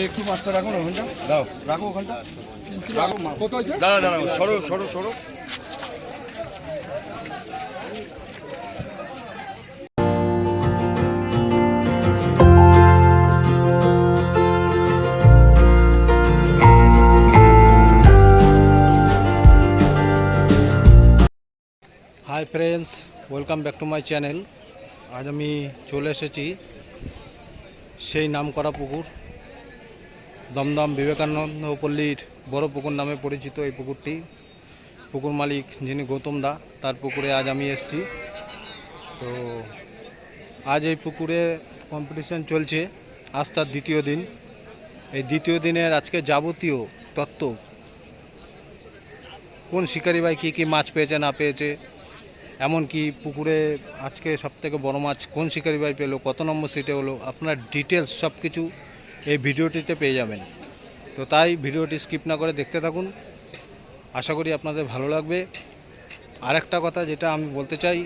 একটু মাছটা রাখুন ওখানটা। দাও রাখো ওখানটা। রাখো মা- দাঁড়া দাঁড়া সরো সরো সরো। Hi friends welcome back to my channel আজ আমি চলে এসেছি সেই নামকরা পুকুর, দমদম বিবেকানন্দ পল্লীর বড় পুকুর নামে পরিচিত এই পুকুরটি। পুকুর মালিক যিনি গৌতম দা, তার পুকুরে আজ আমি এসেছি। তো আজ এই পুকুরে কম্পিটিশন চলছে। আজ তার দ্বিতীয় দিন। এই দ্বিতীয় দিনের আজকে যাবতীয় তত্ত্ব, কোন শিকারি ভাই কী কী মাছ পেয়েছে, না পেয়েছে এমনকি পুকুরে আজকে সব থেকে বড় মাছ কোন শিকারি ভাই পেল, কত নম্বর সিটে হলো, আপনার ডিটেলস সব কিছু এই ভিডিওটিতে পেয়ে যাবেন। তো তাই ভিডিওটি স্কিপ না করে দেখতে থাকুন। আশা করি আপনাদের ভালো লাগবে। আর একটা কথা যেটা আমি বলতে চাই,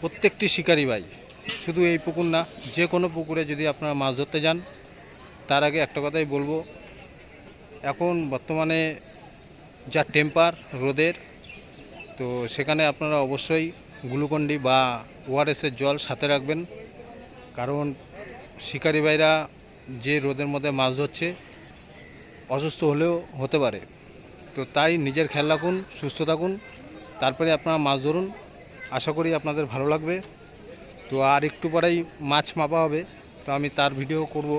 প্রত্যেকটি শিকারি ভাই শুধু এই পুকুর না, যে কোনো পুকুরে যদি আপনারা মাছ ধরতে যান, তার আগে একটা কথাই বলব। এখন বর্তমানে যা টেম্পার রোদের তো সেখানে আপনারা অবশ্যই গ্লুকন্ডি বা ওআরএসের জল সাথে রাখবেন। কারণ শিকারি ভাইরা যে রোদের মধ্যে মাছ ধরছে, অসুস্থ হলেও হতে পারে। তো তাই নিজের খেয়াল রাখুন, সুস্থ থাকুন, তারপরে আপনারা মাছ ধরুন। আশা করি আপনাদের ভালো লাগবে। তো আর একটু পরেই মাছ মাপা হবে। তো আমি তার ভিডিও করব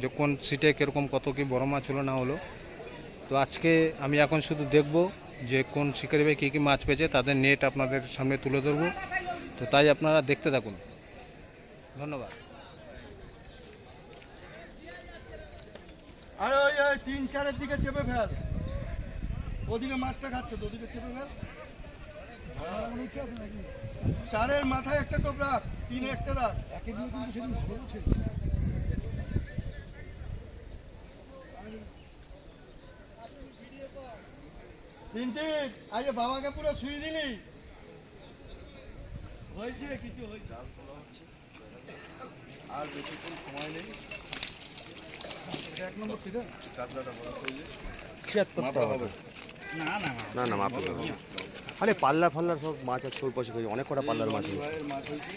যে কোন সিটে কীরকম কত কি বড় মাছ হলো না হলো। তো আজকে আমি এখন শুধু দেখব যে কোন শিকারি ভাই কী কী মাছ পেয়েছে তাদের নেট আপনাদের সামনে তুলে ধরবো। তো তাই আপনারা দেখতে থাকুন। ধন্যবাদ। আরে ওই ওই তিন চারের দিকে চেপে ফেল। ওদিকে মাছটা খাচ্ছে তো ওদিকে চেপে ফেল। চারের মাথায় একটা টোপ রাখ তিনে একটা রাখ। তিন আজ বাবাকে পুরো শুয়ে দিলি। হয়েছে কিছু হয়েছে। আর বেশিক্ষণ সময় নেই। এক নম্বর বড় মাপা হবে। না না মাপ আরে পাল্লা ফাল্লার সব মাছ আছে ওই পাশে অনেক কটা পাল্লার মাছ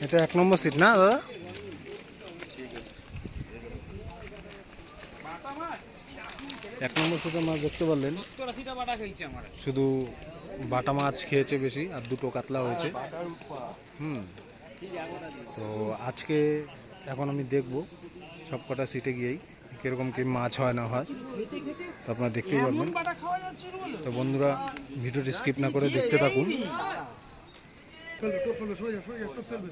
এটা এক নম্বর সিট না দাদা? এক নম্বর সিটে মাছ দেখতে পারলেন। শুধু বাটা মাছ খেয়েছে বেশি, আর দুটো কাতলা হয়েছে। হুম। তো আজকে এখন আমি দেখব সব কটা সিটে গিয়েই কীরকম কি মাছ হয় না হয়। তো আপনারা দেখতেই পারবেন। তো বন্ধুরা, ভিডিওটি স্কিপ না করে দেখতে থাকুন। ফেলবে টোপ ফেলবে সোজা সোজা টোপ ফেলবে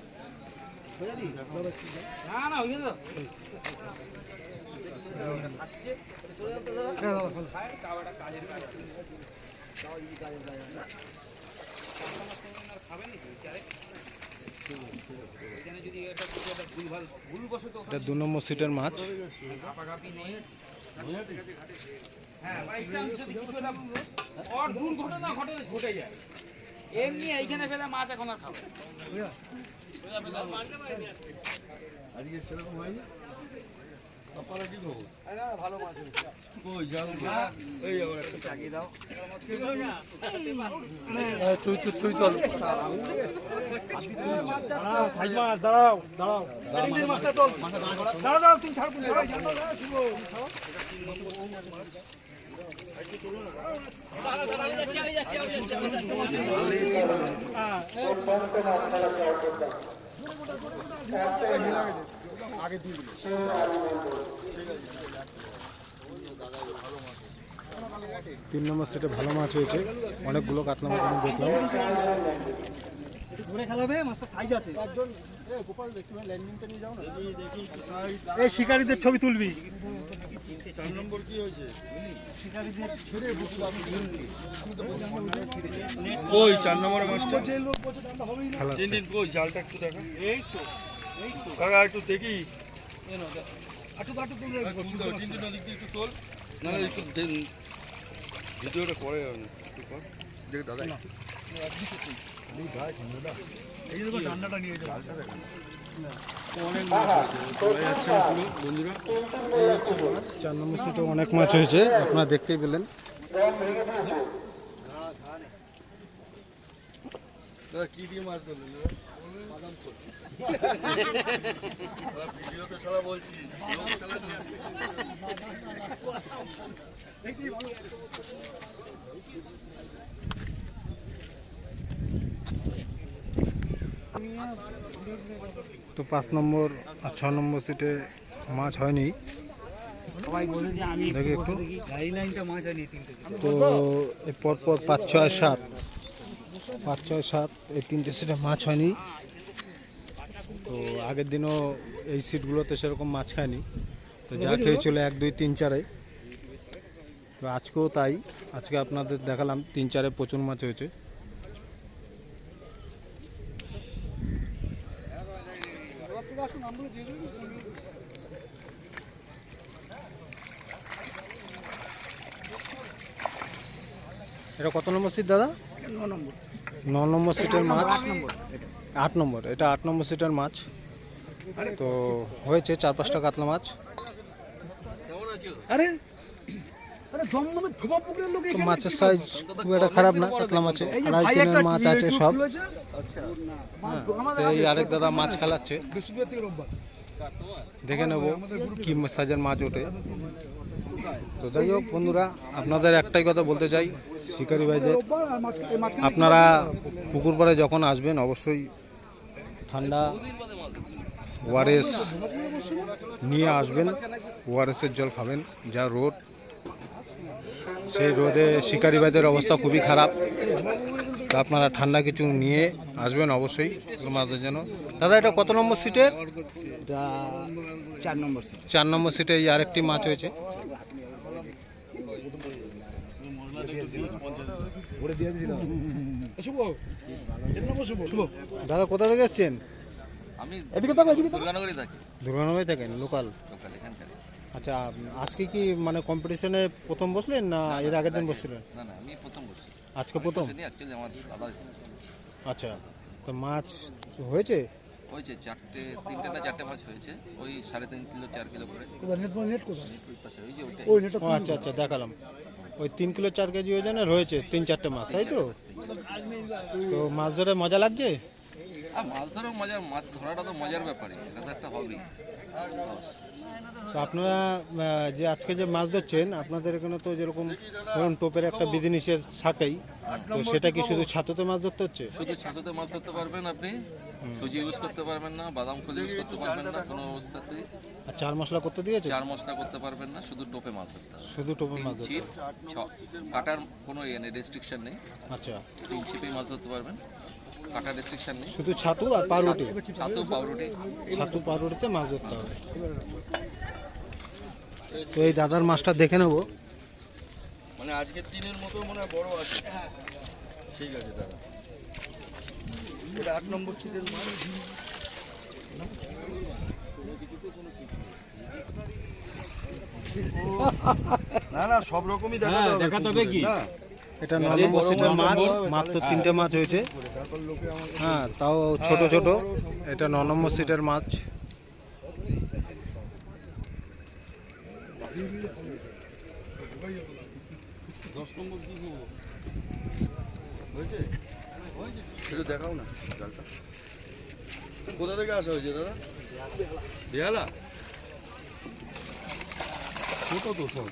দু নম্বর সিটের মাছ। এমনি এইখানে ফেলে মাছ এখন আর খাব আজকে সেরকম হয়নি? দাঁড়াও দাঁড়াও দাঁড়াও তিন মাছটা তোল দাঁড়াও দাঁড়াও তিন তিন নম্বর সিটে ভালো মাছ হয়েছে। অনেকগুলো কাতলা মাছ আমি দেখলাম। ধরে খেলাবে মাছটা সাইজ আছে। একজন গোপাল ল্যান্ডিংটা নিয়ে যাও না। দেখি এই শিকারীদের ছবি তুলবি। চার নম্বর কি হয়েছে? শিকারীদের ছেড়ে কই চার নম্বরের মাছটা? কই জালটা একটু দেখা। এই এই তো। কাকা একটু দেখি। ভিডিওটা কর দেখ দাদা। ঠান্ডাটা। নিয়ে মাছ চার নম্বর সিটে অনেক মাছ হয়েছে আপনারা দেখতেই পেলেন। দাদা কি দিয়ে মাছ ধরলেন বাদাম তো পাঁচ নম্বর আর ছ নম্বর সিটে মাছ হয়নি। তো এই পরপর পাঁচ, ছয়, সাত। পাঁচ, ছয়, সাত, এই তিনটে সিটে মাছ হয়নি। তো আগের দিনও এই সিটগুলোতে সেরকম মাছ খায়নি। তো যা খেয়েছিল এক দুই তিন চারে। তো আজকেও তাই। আজকে আপনাদের দেখালাম তিন চারে প্রচুর মাছ হয়েছে। এটা কত নম্বর সিট দাদা? ন নম্বর। ন নম্বর সিটের মাছ। আট নম্বর। এটা আট নম্বর সিটের মাছ। তো হয়েছে চার পাঁচটা কাতলা মাছ। আরে মাছের সাইজ খুব একটা খারাপ না কাতলা মাছের আড়াই তিনের মাছ আছে সব। হ্যাঁ, এই আরেক দাদা মাছ খেলাচ্ছে। দেখে নেব কি সাইজের মাছ ওঠে। তো যাই হোক বন্ধুরা আপনাদের একটাই কথা বলতে চাই শিকারি ভাইদের। আপনারা পুকুর পাড়ে যখন আসবেন অবশ্যই ঠান্ডা ওআরএস নিয়ে আসবেন ওআরএসের জল খাবেন যা রোদ। সেই রোদে শিকারি ভাইদের অবস্থা খুবই খারাপ। তো আপনারা ঠান্ডা কিছু নিয়ে আসবেন অবশ্যই মাছের যেন দাদা এটা কত নম্বর সিটের? চার নম্বর চার নম্বর সিটে এই আরেকটি মাছ হয়েছে। দাদা কোথা থেকে এসছেন? আমি এদিকে থাকো এদিকে থাকো। দুর্গানগরে থাকি। দুর্গানগরে থাকেন লোকাল? লোকাল এখানকার আচ্ছা আজকে কি মানে কম্পিটিশনে প্রথম বসলেন না এর আগের দিন বসছিলেন? না না আমি প্রথম বসছি। আজকে প্রথম? অ্যাকচুয়ালি আমার দাদা আচ্ছা তো মাছ হয়েছে? হয়েছে চারটে তিনটে না চারটে মাছ হয়েছে। ওই সাড়ে তিন কিলো চার কিলো করে। কোথায় নেট নেট কোথায়? ওই পাশে ওই যে ওইটাই। ওই নেটটা ও আচ্ছা আচ্ছা দেখালাম। ওই তিন কিলো চার কেজি ওজনের রয়েছে তিন চারটে মাছ তাই তো? তো মাছ ধরে মজা লাগছে? মাছ ধরাও মজার মাছ ধরাটা তো মজার ব্যাপারই এটা তো একটা হবি তো আপনারা যে আজকে যে মাছ ধরছেন আপনাদের এখানে তো যেরকম ধরুন টোপের একটা বিধিনিষেধ থাকেই তো সেটা কি শুধু ছাতুতে মাছ ধরতে হচ্ছে? শুধু ছাতুতে মাছ ধরতে পারবেন আপনি? সুজি ইউজ করতে পারবেন না বাদাম খোল ইউজ করতে পারবেন না কোনো অবস্থাতেই। আর চার মশলা করতে দিয়েছে চার মশলা করতে পারবেন না শুধু টোপে মাছ ধরতে হবে শুধু তিন মাছ। ধরতে কাটার কোনো ইয়ে নেই রেস্ট্রিকশন নেই। আচ্ছা। তিন ছিপেই মাছ ধরতে পারবেন কাটার রেস্ট্রিকশন নেই। শুধু ছাতু আর পাউরুটি? ছাতু পাউরুটি। ছাতু পাউরুটিতে মাছ ধরতে হবে। তো এই দাদার মাছটা দেখে নেব। মানে আজকের দিনের মতো মনে হয় বড় আছে। ঠিক আছে দাদা। এটা আট নম্বর সিটের মাছ না না সব রকমই দেখাতে হবে দেখাতে হবে কি? এটা ন নম্বর সিটের মাছ মাত্র তিনটে মাছ হয়েছে। হ্যাঁ তাও ছোট ছোট। এটা ন নম্বর সিটের মাছ। দশ নম্বর কি হয়েছে? হয়েছে সেটা দেখাও না। জালটা। কোথা থেকে আসা হয়েছে দাদা? বেহালা? ছোট তো সব।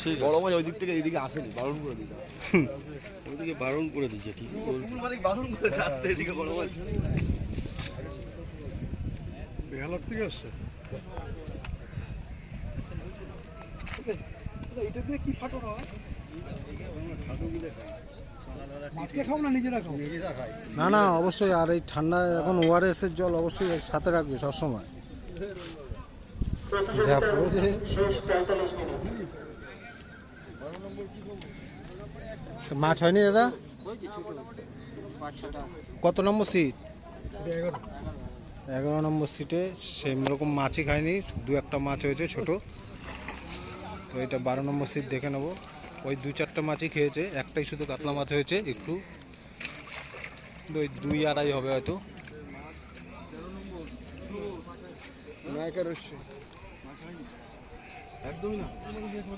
ঠিক বড় মাছ ওই দিক থেকে এইদিকে আসেনি বারণ করে দিতে ওদিকে বারণ করে দিচ্ছে বলছো। মালিক বারণ করেছে আসতে এদিকে বড় মাছ বেহালার থেকে আসছে? এটা দিয়ে কি ফাটো না না না না অবশ্যই। আর এই ঠান্ডায় এখন ওআরএস এর জল অবশ্যই সাথে রাখবে সবসময়। যা পড়েছে মাছ হয়নি দাদা? কত নম্বর সিট এগারো এগারো নম্বর সিটে সেম রকম মাছই খায়নি দু একটা মাছ হয়েছে ছোট। তো এটা বারো নম্বর সিট দেখে নেব। ওই দু চারটা মাছই খেয়েছে একটাই শুধু কাতলা মাছ হয়েছে একটু ওই দুই আড়াই হবে হয়তো।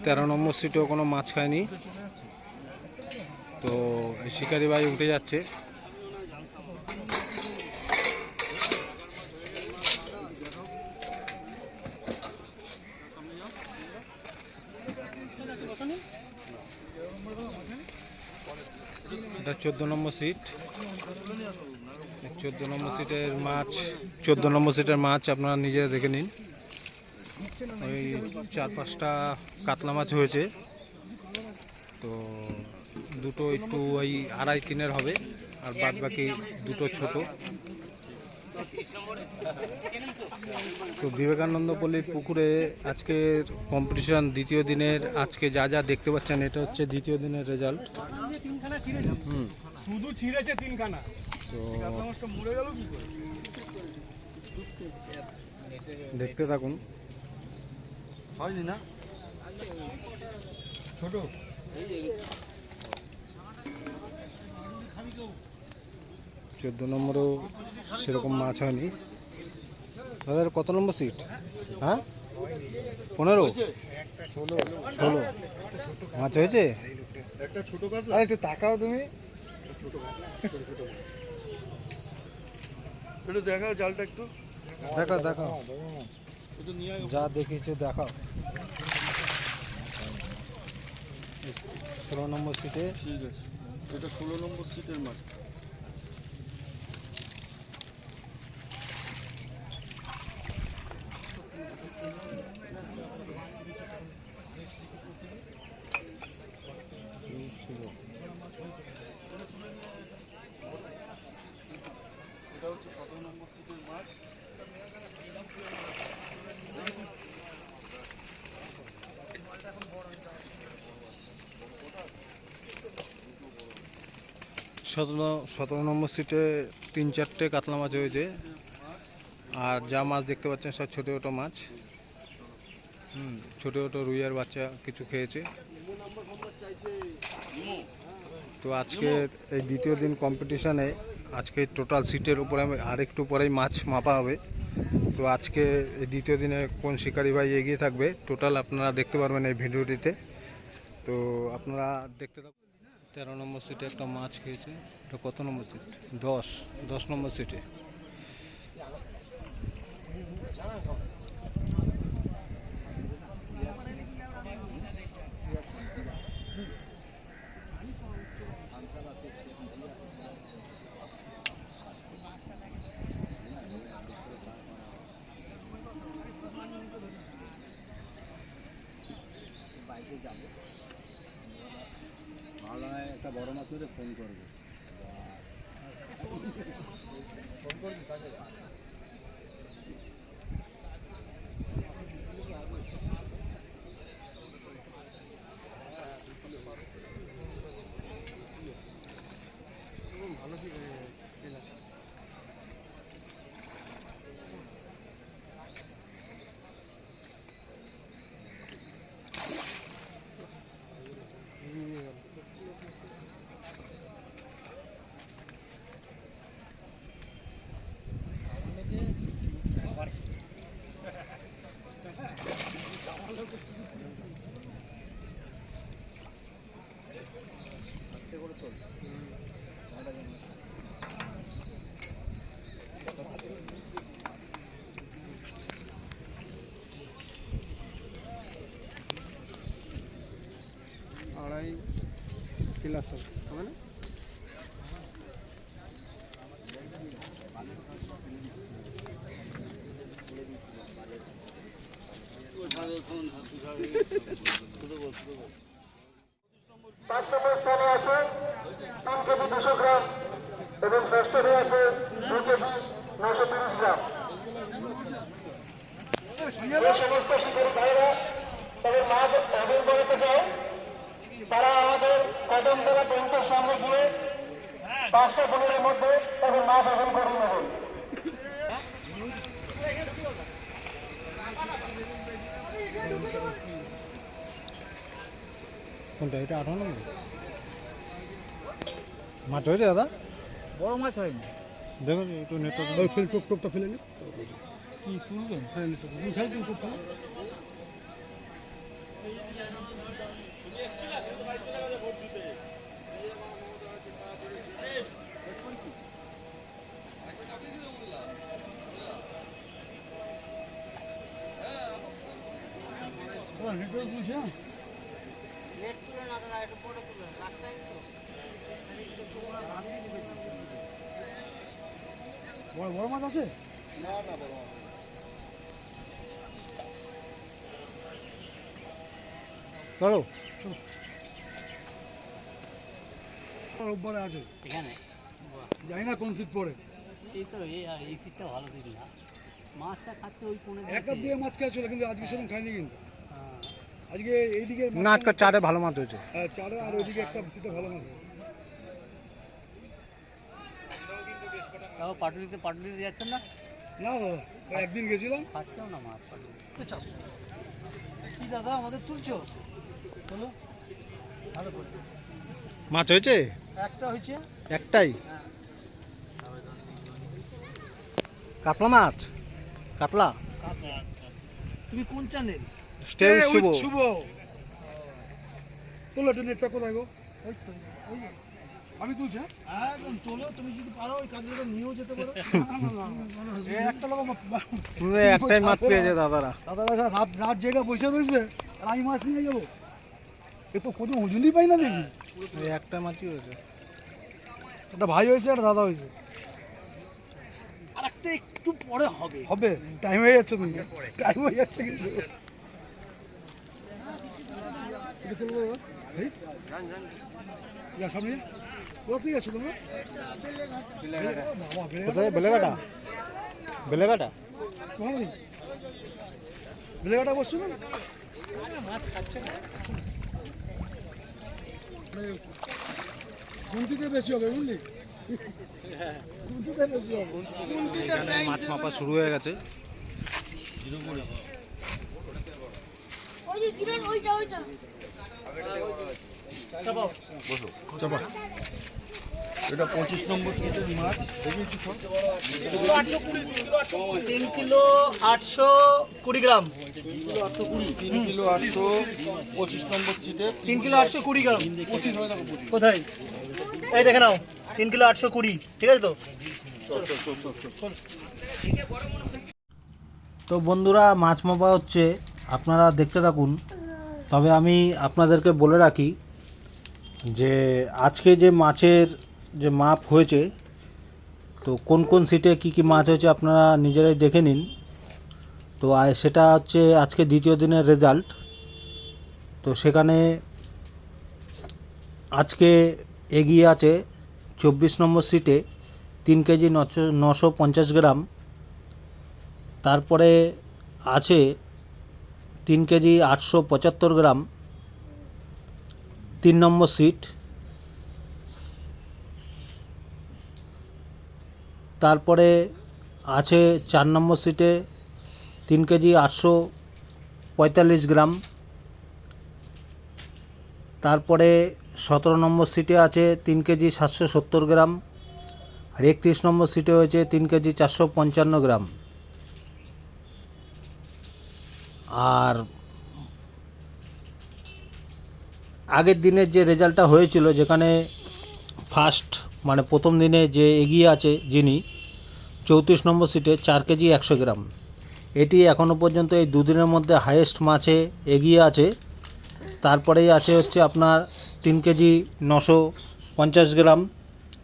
তেরো নম্বর সিটেও কোনো মাছ খায়নি। তো শিকারি ভাই উঠে যাচ্ছে। এটা চোদ্দ নম্বর সিট। চোদ্দ নম্বর সিটের মাছ, চোদ্দ নম্বর সিটের মাছ আপনারা নিজে দেখে নিন। ওই চার পাঁচটা কাতলা মাছ হয়েছে। তো দুটো একটু ওই আড়াই তিনের হবে, আর বাদ বাকি দুটো ছোট। তো বিবেকানন্দ পল্লীর পুকুরে আজকের কম্পিটিশন দ্বিতীয় দিনের আজকে যা যা দেখতে পাচ্ছেন এটা হচ্ছে দ্বিতীয় দিনের রেজাল্ট হুম। শুধু ছিঁড়েছে তিনখানা। তো মরে গেল কি করে? দেখতে থাকুন। হয়নি না? ছোট। চোদ্দ নম্বরেও সেরকম মাছ হয়নি। দাদার কত নম্বর সিট হ্যাঁ? পনেরো? ষোলো। ষোলো মাছ হয়েছে? একটা ছোট কাতলা আরে একটু তাকাও তুমি। ছোট একটু দেখাও জালটা একটু। দেখাও দেখাও। যা দেখিয়েছে দেখাও। ষোলো নম্বর সিটে ঠিক আছে। এটা ষোলো নম্বর সিটের মাছ। সতেরো সতেরো নম্বর সিটে তিন চারটে কাতলা মাছ হয়েছে আর যা মাছ দেখতে পাচ্ছেন সব ছোটো ছোটো মাছ। হুম, ছোটো ছোটো রুইয়ার বাচ্চা কিছু খেয়েছে। তো আজকে এই দ্বিতীয় দিন কম্পিটিশানে আজকে টোটাল সিটের উপরে আরেকটু পরেই মাছ মাপা হবে। তো আজকে এই দ্বিতীয় দিনে কোন শিকারি ভাই এগিয়ে থাকবে টোটাল আপনারা দেখতে পারবেন এই ভিডিওটিতে তো আপনারা দেখতে থাকুন। তেরো নম্বর সিটে একটা মাছ খেয়েছে। এটা কত নম্বর সিট দশ। দশ নম্বর সিটে আড়াই ক্লাস হবে না পাঁচ নম্বর স্থানে আছে তিন কেজি দুশো গ্রাম এবং ষষ্ঠ হয়ে আছে দুই কেজি নশো তিরিশ গ্রাম যে সমস্ত শিকারী ভাইরা তাদের মাছ অর্জন করতে চায় তারা আমাদের কদমতলা ব্যাংকের সামনে গিয়ে পাঁচটা পনেরোর মধ্যে অর্জন করে নেবেন কোনটা এটা আঠারো নম্বর মাছ হয়েছে দাদা? বড় মাছ হয়নি। দেখো একটু নেটওয়ার্ক ওই ফেল টোপ টোপটা ফেলে নি। কি তুলবেন? হ্যাঁ তুমি খেল তুমি করতে বড় বড় মাছ আছে? চলো রোববারে আছে। এখানে? জানি না কোন সিট পড়ে। এই তো এই আর এই সিটটা ভালো সিট না। মাছটা খাচ্ছে ওই কোণে একটা দিয়ে। মাছ খেয়ে চলে কিন্তু আজকে সেরকম খাইনি কিন্তু। আজকে এইদিকে না আজকে চারে ভালো মাছ হয়েছে। হ্যাঁ, চারে আর ওইদিকে একটা সিটে ভালো মাছ তাও পাটুলিতে পাটুলিতে যাচ্ছেন না? না দাদা একদিন গেছিলাম। খাচ্ছেও না মাছ কি দাদা আমাদের তুলছো? হলো ভালো করে। মাছ হয়েছে? একটা হয়েছে? একটাই? কাতলা মাছ কাতলা? তুমি কোন চ্যানেল স্টে শুভ শুভ তোলো একটু নেটটা কোথায় গো? ওই তো, আমি তুলছি হ্যাঁ? একদম চলো তুমি যদি পারো ওই কাজটা নিয়েও যেতে পারো। একটা লোক তুমি একটাই মাছ পেয়েছে দাদারা। দাদারা রাত রাত জেগে বসে রয়েছে আর আমি মাছ নিয়ে যাব। এ তো কোনো ওজনই পাই না দেখি। একটা মাছই হয়েছে। একটা ভাই হয়েছে একটা দাদা হয়েছে। আর একটা একটু পরে হবে। হবে। টাইম হয়ে যাচ্ছে তুমি টাইম হয়ে যাচ্ছে কিন্তু এটা চলবে এবার? এই? যা, সামনে যা। কোথা থেকে আসছো তোমরা? কোথায়? বেলেঘাটা? বেলেঘাটা? বেলেঘাটা বসছো না বেশি হবে বুঝলি? গুনতিতে বেশি হবে। এখানে মাছ মাপা শুরু হয়ে গেছে। ওই যে চিরন ওইটা ওইটা। এটা পঁচিশ নম্বর সিটের মাছ। তিন কিলো আটশো কুড়ি গ্রাম। তিন কিলো আটশো পঁচিশ নম্বর সিটে। তিন কিলো আটশো কুড়ি গ্রাম। কোথায়? এই দেখে নাও তিন কিলো আটশো কুড়ি। ঠিক আছে তো? তো বন্ধুরা মাছ মাপা হচ্ছে। আপনারা দেখতে থাকুন। তবে আমি আপনাদেরকে বলে রাখি যে আজকে যে মাছের যে মাপ হয়েছে, তো কোন কোন সিটে কি কি মাছ হয়েছে আপনারা নিজেরাই দেখে নিন। তো সেটা হচ্ছে আজকে দ্বিতীয় দিনের রেজাল্ট তো সেখানে আজকে এগিয়ে আছে চব্বিশ নম্বর সিটে তিন কেজি নশো নশো পঞ্চাশ গ্রাম। তারপরে আছে তিন কেজি আটশো পঁচাত্তর গ্রাম, তিন নম্বর সিট। তারপরে আছে চার নম্বর সিটে তিন কেজি আটশো পঁয়তাল্লিশ গ্রাম। তারপরে সতেরো নম্বর সিটে আছে তিন কেজি সাতশো সত্তর গ্রাম আর একত্রিশ নম্বর সিটে হয়েছে তিন কেজি চারশো পঞ্চান্ন গ্রাম। আর আগের দিনের যে রেজাল্টটা হয়েছিল, যেখানে ফার্স্ট মানে প্রথম দিনে যে এগিয়ে আছে যিনি, চৌত্রিশ নম্বর সিটে চার কেজি একশো গ্রাম। এটি এখনও পর্যন্ত এই দুদিনের মধ্যে হাইয়েস্ট মাছে এগিয়ে আছে। তারপরেই আছে হচ্ছে আপনার তিন কেজি নশো পঞ্চাশ গ্রাম,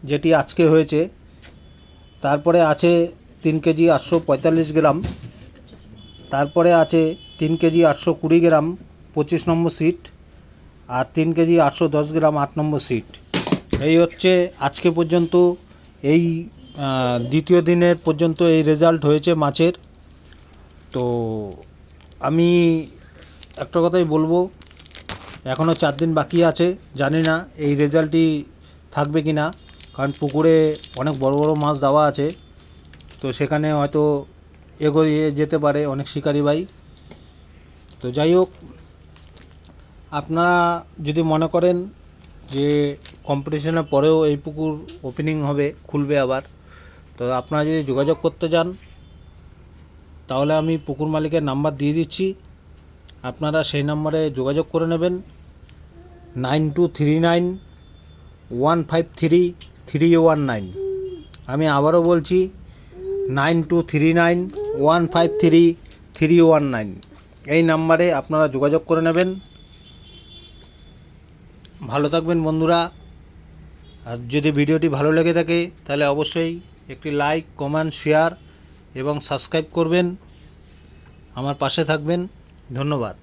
যেটি আজকে হয়েছে। তারপরে আছে তিন কেজি আটশো পঁয়তাল্লিশ গ্রাম। তারপরে আছে তিন কেজি আটশো কুড়ি গ্রাম পঁচিশ নম্বর সিট আর তিন কেজি আটশো দশ গ্রাম আট নম্বর সিট। এই হচ্ছে আজকে পর্যন্ত এই দ্বিতীয় দিনের পর্যন্ত এই রেজাল্ট হয়েছে মাছের। তো আমি একটা কথাই বলব এখনও চার দিন বাকি আছে, জানি না এই রেজাল্টই থাকবে কি না কারণ পুকুরে অনেক বড় বড় মাছ দেওয়া আছে। তো সেখানে হয়তো এগোয়ে যেতে পারে অনেক শিকারি ভাই। তো যাই হোক, আপনারা যদি মনে করেন যে কম্পিটিশনের পরেও এই পুকুর ওপেনিং হবে, খুলবে আবার, তো আপনারা যদি যোগাযোগ করতে চান, তাহলে আমি পুকুর মালিকের নাম্বার দিয়ে দিচ্ছি। আপনারা সেই নম্বরে যোগাযোগ করে নেবেন। Nine two three nine one five three three one nine. আমি আবারও বলছি, nine two three nine one five three three one nine. এই নাম্বারে আপনারা যোগাযোগ করে নেবেন। ভালো থাকবেন বন্ধুরা। আর যদি ভিডিওটি ভালো লেগে থাকে, তাহলে অবশ্যই একটি লাইক কমেন্ট শেয়ার এবং সাবস্ক্রাইব করবেন। আমার পাশে থাকবেন। ধন্যবাদ।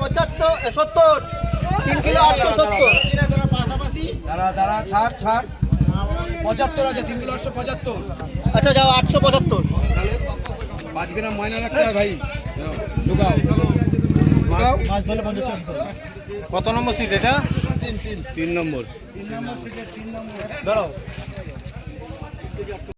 পঁচাত্তর সত্তর তিন কিলো আটশো সত্তর। দাঁড়া দাঁড়া ছাড় ছাড়। পঁচাত্তর আছে তিন কিলো আটশো পঁচাত্তর। আচ্ছা যাও আটশো পঁচাত্তর। তাহলে পাঁচ গ্রাম ময়না রাখতে হয় ভাই ঢুকাও। ঢুকাও। মাছ ধরলে পঞ্চাশ কত নম্বর সিট এটা? তিন নম্বর। দাঁড়াও।